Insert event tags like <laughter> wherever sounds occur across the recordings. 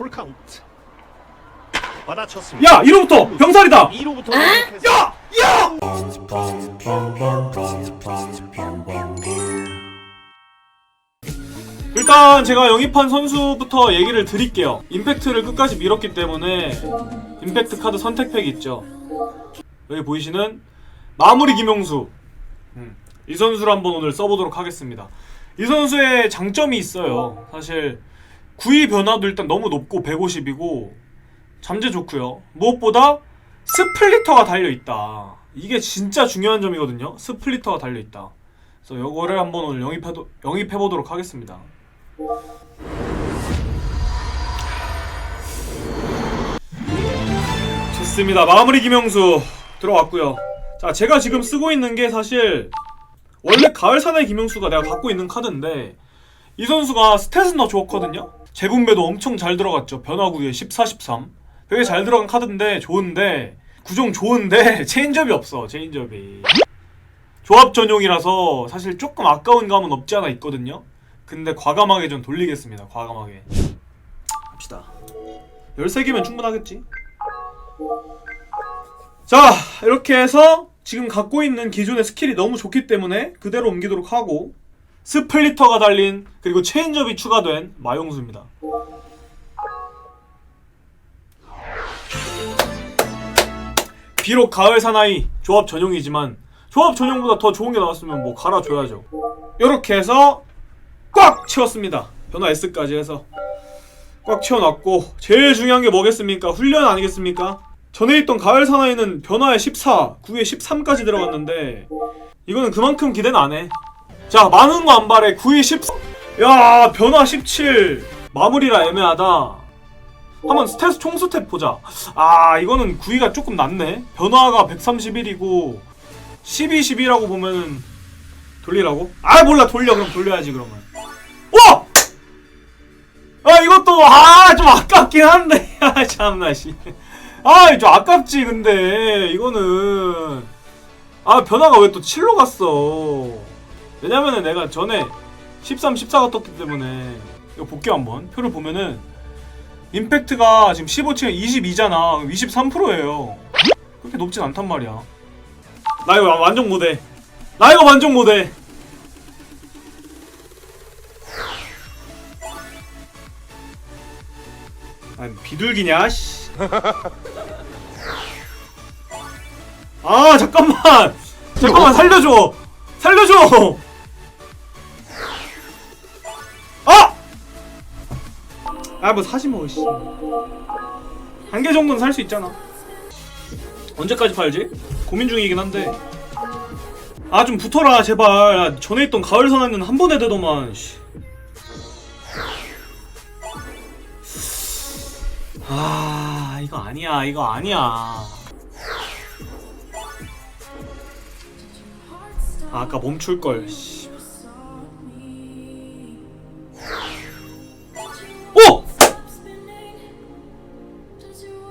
풀카운트. 받아쳤습니다. 야 1호부터 병살이다! 2루부터 야! 야! 일단 제가 영입한 선수부터 얘기를 드릴게요. 임팩트를 끝까지 밀었기 때문에 임팩트 카드 선택팩 있죠. 여기 보이시는 마무리 김용수. 음, 이 선수를 한번 오늘 써보도록 하겠습니다. 이 선수의 장점이 있어요. 사실 구위 변화도 일단 너무 높고 150이고 잠재 좋고요. 무엇보다 스플리터가 달려 있다. 이게 진짜 중요한 점이거든요. 스플리터가 달려 있다. 그래서 요거를 한번 오늘 영입해 영입해 보도록 하겠습니다. 좋습니다. 마무리 김영수 들어왔고요. 자, 제가 지금 쓰고 있는 게 사실 원래 가을 사나이 김영수가 내가 갖고 있는 카드인데 이 선수가 스탯은 더 좋거든요. 재분배도 엄청 잘 들어갔죠. 변화구에 14, 13. 되게 잘 들어간 카드인데 좋은데 구종 좋은데 <laughs> 체인점이 없어. 체인점이. 조합 전용이라서 사실 조금 아까운 감은 없지 않아 있거든요. 근데 과감하게 좀 돌리겠습니다. 과감하게. 합시다. 13개면 충분하겠지. 자, 이렇게 해서 지금 갖고 있는 기존의 스킬이 너무 좋기 때문에 그대로 옮기도록 하고 스플리터가 달린 그리고 체인점이 추가된 마용수입니다. 비록 가을 사나이 조합 전용이지만 조합 전용보다 더 좋은 게 나왔으면 뭐 갈아줘야죠. 이렇게 해서 꽉 채웠습니다. 변화 S까지 해서 꽉 채워놨고 제일 중요한 게 뭐겠습니까? 훈련 아니겠습니까? 전에 있던 가을 사나이는 변화에 14, 9에 13까지 들어갔는데 이거는 그만큼 기대는 안 해. 자 많은 바래 9에 14. 야 변화 17 마무리라 애매하다. 한번 스탯 총 스탯 보자. 아 이거는 9위가 조금 낮네. 변화가 131이고 12, 12라고 보면은 돌리라고? 아 몰라 돌려 그럼 돌려야지 그러면. 와! 아 이것도 아 좀 아깝긴 한데 <laughs> 아 참나 씨. 아좀 아깝지 근데 이거는 아 변화가 왜 또 7로 갔어? 왜냐면은 내가 전에 13, 14가 떴기 때문에 이거 볼게요 한번. 표를 보면은 임팩트가 지금 15층에 22잖아. 23%예요. 그렇게 높진 않단 말이야. 나 이거 만족 못해. 나 이거 만족 못해. 아니 비둘기냐 씨. <laughs> 아 잠깐만. 잠깐만 살려줘. 살려줘 아뭐 사지 뭐 씨. 한 개 정도는 살 수 있잖아 언제까지 팔지? 고민 중이긴 한데 아 좀 붙어라 제발 아, 전에 있던 가을 선언은 한 번에 되더만 씨. 아 이거 아니야 이거 아니야 아, 아까 멈출 걸. 씨.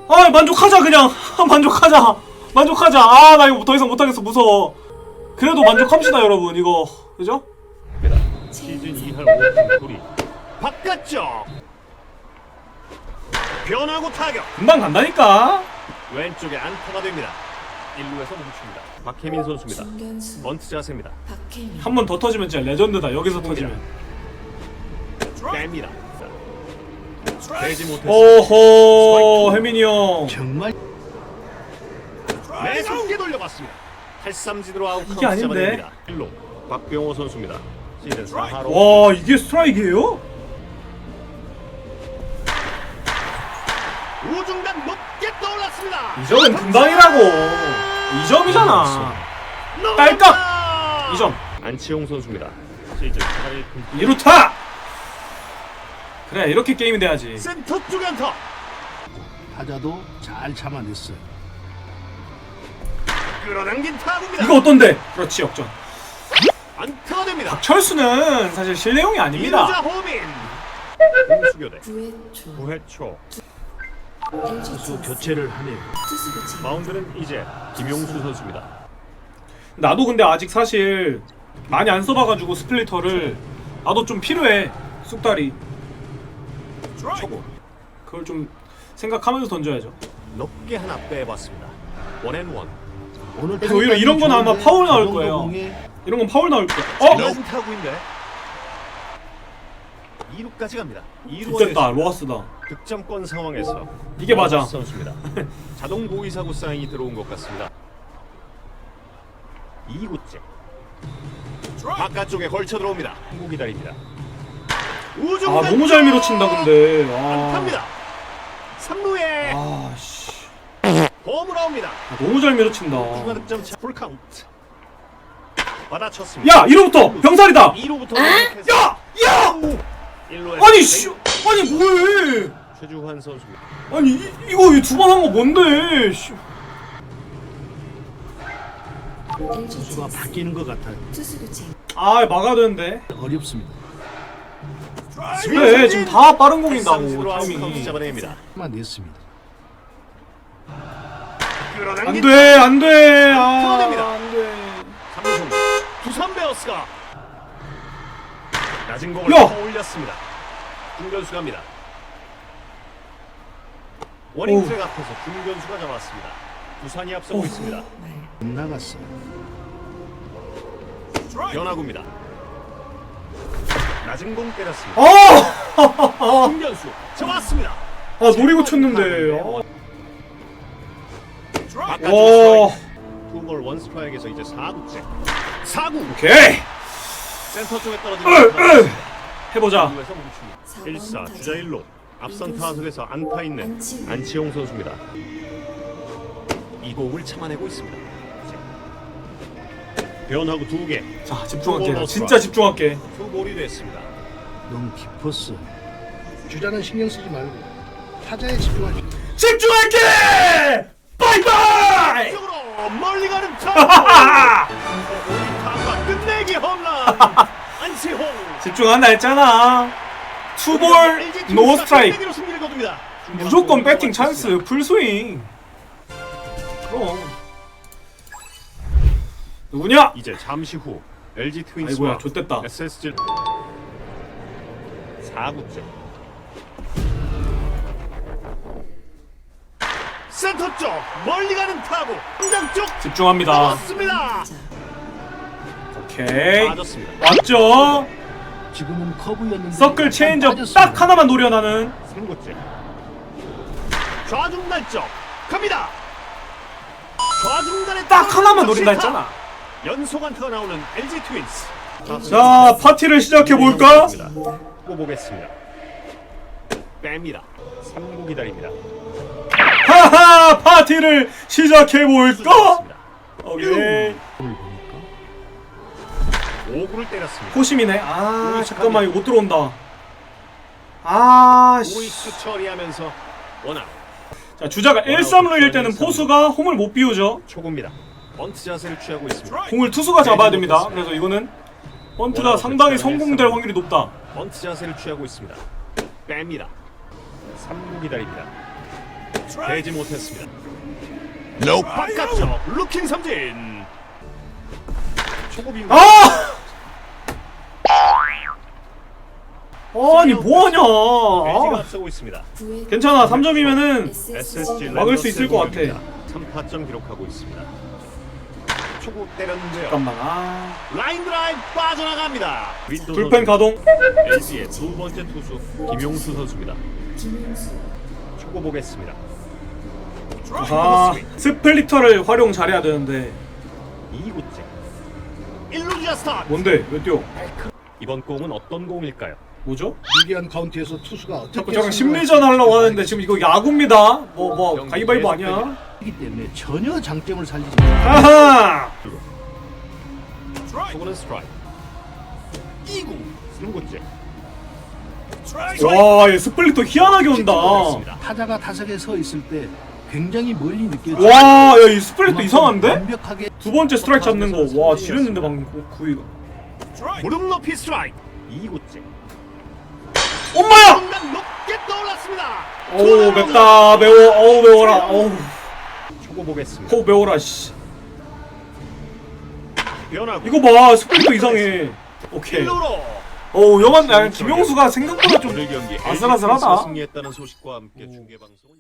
아, 만족하자 그냥. 아, 만족하자. 만족하자. 아, 나 이거 더 이상 못하겠어. 무서워. 그래도 만족합시다, 여러분. 이거. 그죠? 시즌 2할 5푼 소리 바깥쪽 변화구 타격 금방 간다니까. 왼쪽에 안타가 됩니다 1루에서 멈춥니다 박혜민 선수입니다 중견수 번트 자세입니다 박혜민 한 번 더 터지면 진짜 레전드다. 여기서 터지면. 뺍니다 되지 못했습니다 오호, 혜민이 형. 정말 매섭게 돌려봤습니다. 8삼진으로 아웃 이게 카운트 아닌데? 잡아냅니다. 1로 박병호 선수입니다. 시즌 4하로 와, 이게 스트라이크예요? 우중간 높게 떠올랐습니다. 이 점은 금방이라고. 이 점이잖아. 딸깍! 이 점. 안치홍 선수입니다. 시즌 8일 2루타! 그래, 이렇게 게임이 돼야지. 센터 쪽 안타. 타자도 잘 참아냈어요. 끌어당긴 타구입니다. 이거 어떤데? 그렇지, 역전. 안타가 됩니다. 철수는 사실 실내용이 이루자 아닙니다. 호민. 공수교대 9회 초 9회 초 LG 수 투수 교체를 하네요. 투수 교체 마운드는 이제 김용수 선수입니다. 나도 근데 아직 사실 많이 안 써봐가지고 스플리터를 나도 좀 필요해. 쑥다리. 초구 그걸 좀 생각하면서 던져야죠. 높게 하나 빼봤습니다. 원앤원. 오늘 그래서 오히려 이런 건 아마 파울 나올 거예요. 이런 건 파울 나올 거야. 어? 높은 타구인데 2루까지 갑니다. 2루 됐다 로하스다. 득점권 상황에서 이게 맞아. 선수입니다. <laughs> 자동 사고 사인이 들어온 것 같습니다. 2구째 바깥쪽에 걸쳐 들어옵니다. 한국 기다립니다. 우중 아 너무 잘 밀어친다 근데. 아, 안타입니다. 3루에 아 씨. 홈으로 나옵니다. 아, 너무 잘 밀어친다. 추가 득점 차 풀 카운트 받아쳤습니다. 야 이로부터 병살이다. 2루부터 야! 야! 1루에 아니 씨. 아니 뭐해? 최주환 선수입니다. 아니 이, 이거 두 번 한 거 뭔데? 씨. LG 수가 바뀌는 것 같아요. 투수 교체 아 막아야 되는데. 어렵습니다. 그래 지금 다 빠른 공인다고 타이밍이. 잡아냅니다. 만 냈습니다. 안돼 안돼. 아 끊어냅니다. 안돼. 삼성 두산 베어스가 낮은 공을 야! 더 올렸습니다. 중견수 갑니다. 원인 오우. 트랙 앞에서 중견수가 잡았습니다. 두산이 앞서고 오우. 있습니다. 말못 나갔어요. 변화구입니다. 낮은 공 때렸습니다. 아! 중견수 잡았습니다. 아 노리고 쳤는데. 아. 와. 투볼 원 스트라이크에서 이제 4구째. 4구 오케이. 센터 쪽에 으. 해보자. 1사 주자 1루 앞선 타석에서 안타 있는. 안치홍 선수입니다. 이 공을 참아내고 있습니다. 변화구 두 개, 자 집중할게. 진짜 집중할게. 투볼이 됐습니다. 너무 깊었어. 주자는 신경 쓰지 말고 타자에 집중하지. 집중할게. 바이바이. 쪽으로 멀리 가는 타구. 타구가 끝내기 홈런. 안치홍. <laughs> 집중한다 했잖아. 투볼 노 스트라이크. 끝내기로 승리를 거둡니다. 무조건 배팅 찬스 풀스윙. 그럼. 누구냐? 이제 잠시 후 LG 트윈스와 아이고야 좆됐다. SSG 4구째 센터 쪽 멀리 가는 타구 당장 쪽 집중합니다. 나왔습니다 오케이. 맞았습니다 맞죠? 지금은 커브였는데 서클 빠졌습니다. 딱 하나만 노려 나는. 3구째 좌중 날쪽 갑니다 좌중간에 딱 하나만 노린다 했잖아. 연속 안타가 나오는 LG 트윈스 자 파티를 시작해 볼까? 보겠습니다 뺍니다 3구 기다립니다 하하 파티를 시작해 볼까? 오케이. 5구를 때렸습니다 호심이네. 아 잠깐만 이거 못 들어온다. 아 씨. 우익수 처리하면서 원아웃 자 주자가 1-3루일 때는 포수가 홈을 못 비우죠. 초구입니다 번트 자세를 취하고 있습니다. 공을 투수가 잡아야 됩니다. 그래서 이거는 번트가 상당히 성공될 확률이 높다. 번트 자세를 취하고 있습니다. 뺍니다. 3구 기다립니다. 되지 못했습니다. 바깥쪽. 루킹 삼진. 빈 아! 아니 뭐하냐? 아, 앞서고 있습니다. 괜찮아. 3점이면은 SSG 막을 수 있을 것 같아. 3타점 기록하고 있습니다 초구 때렸는데요. 잠깐만. 아. 라인 드라이브 빠져나갑니다. 불펜 가동. LG의 두 번째 투수 김용수 선수입니다. 초구 보겠습니다. 아 스플리터를 활용 잘해야 되는데. 2구째. 1루 주자 스타트. 뭔데? 왜 뛰어? 이번 공은 어떤 공일까요? 뭐죠? 유리한 카운트에서 투수가 어떻게 저랑 심리전 수 하려고 하는데 지금 이거 야구입니다. 뭐 뭐 가위바위보 아니야? 이기 때문에 전혀 장점을 살리지 못해요. 아하! 초구는 스트라이크 2구 3구째 와얘 스플리터 희한하게 온다. 타자가 타석에 서 있을 때 굉장히 멀리 느껴져. 와야이 스플리터 이상한데? 완벽하게 두 번째 스트라이크 잡는 거 와 지렸는데 방금 구- 구위가. 무릎 높이 스트라이크. 2구째 엄마야! 순간 높게 떠올랐습니다 어우 맵다 매워 어우 매워라 어우. 초구 보겠습니다. 코 매워라 씨. 변화구 이거 봐 스플리터 이상해. 오케이. 1루로. 어우 영환 야 김용수가 생각보다 좀 오늘 경기 아슬아슬하다. 승리했다는 소식과 함께 중계 방송은